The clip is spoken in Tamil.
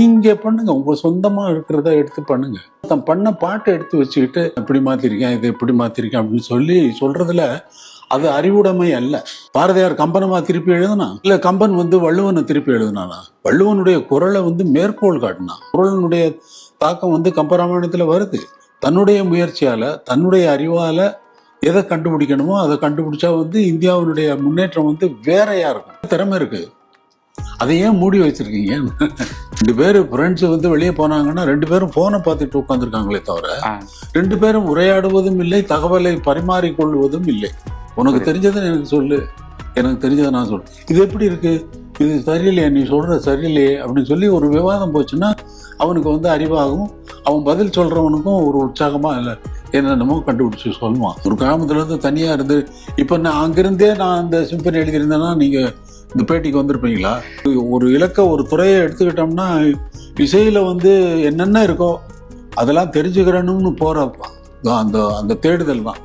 நீங்க பண்ணுங்க. உங்க சொந்தமா இருக்கிறத எடுத்து பண்ணுங்க. தான் பண்ண பாட்டை எடுத்து வச்சுக்கிட்டு இப்படி மாத்திருக்கேன் இதை இப்படி மாத்திருக்கேன் அப்படின்னு சொல்லி சொல்றதுல அது அறிவுடைமை அல்ல. பாரதியார் கம்பனமா திருப்பி எழுதுனா? இல்ல கம்பன் வந்து வள்ளுவனை திருப்பி எழுதுனானா? வள்ளுவனுடைய குரலை வந்து மேற்கோள் காட்டினான் குரலனுடைய தாக்கம் வந்து கம்பராமாயணத்துல வருது. தன்னுடைய முயற்சியால தன்னுடைய அறிவால எதை கண்டுபிடிக்கணுமோ அதை கண்டுபிடிச்சா வந்து இந்தியாவினுடைய முன்னேற்றம் வந்து வேறையா இருக்கும். திறமை இருக்கு. அதை ஏன் மூடி வச்சிருக்கீங்க? ரெண்டு பேரும் ஃப்ரெண்ட்ஸ் வந்து வெளியே போனாங்கன்னா ரெண்டு பேரும் போனை பார்த்துட்டு உட்காந்துருக்காங்களே தவிர. ரெண்டு பேரும் உரையாடுவதும் இல்லை தகவலை பரிமாறிக்கொள்வதும் இல்லை. உனக்கு. தெரிஞ்சதை எனக்கு சொல்லு. எனக்கு தெரிஞ்சதை நான் சொல்றேன். இது எப்படி இருக்கு? இது சரியில்லையே நீ சொல்ற சரியில்லையே அப்படின்னு சொல்லி ஒரு விவாதம் போச்சுன்னா அவனுக்கு வந்து அறிவாகும். அவன் பதில் சொல்றவனுக்கும் ஒரு உற்சாகமா இல்லை என்னென்னமோ கண்டுபிடிச்சு சொல்லுவான். ஒரு கிராமத்துல இருந்து தனியா இருந்து இப்ப நான் அங்கிருந்தே நான் இந்த சிம்பனி எழுதியிருந்தேன்னா நீங்க இந்த பேட்டிக்கு வந்திருப்பீங்களா? ஒரு இலக்க ஒரு துறையை எடுத்துக்கிட்டோம்னா இசையில் வந்து என்னென்ன இருக்கோ அதெல்லாம் தெரிஞ்சுக்கிறேன்னு போற அந்த அந்த தேடுதல் தான்.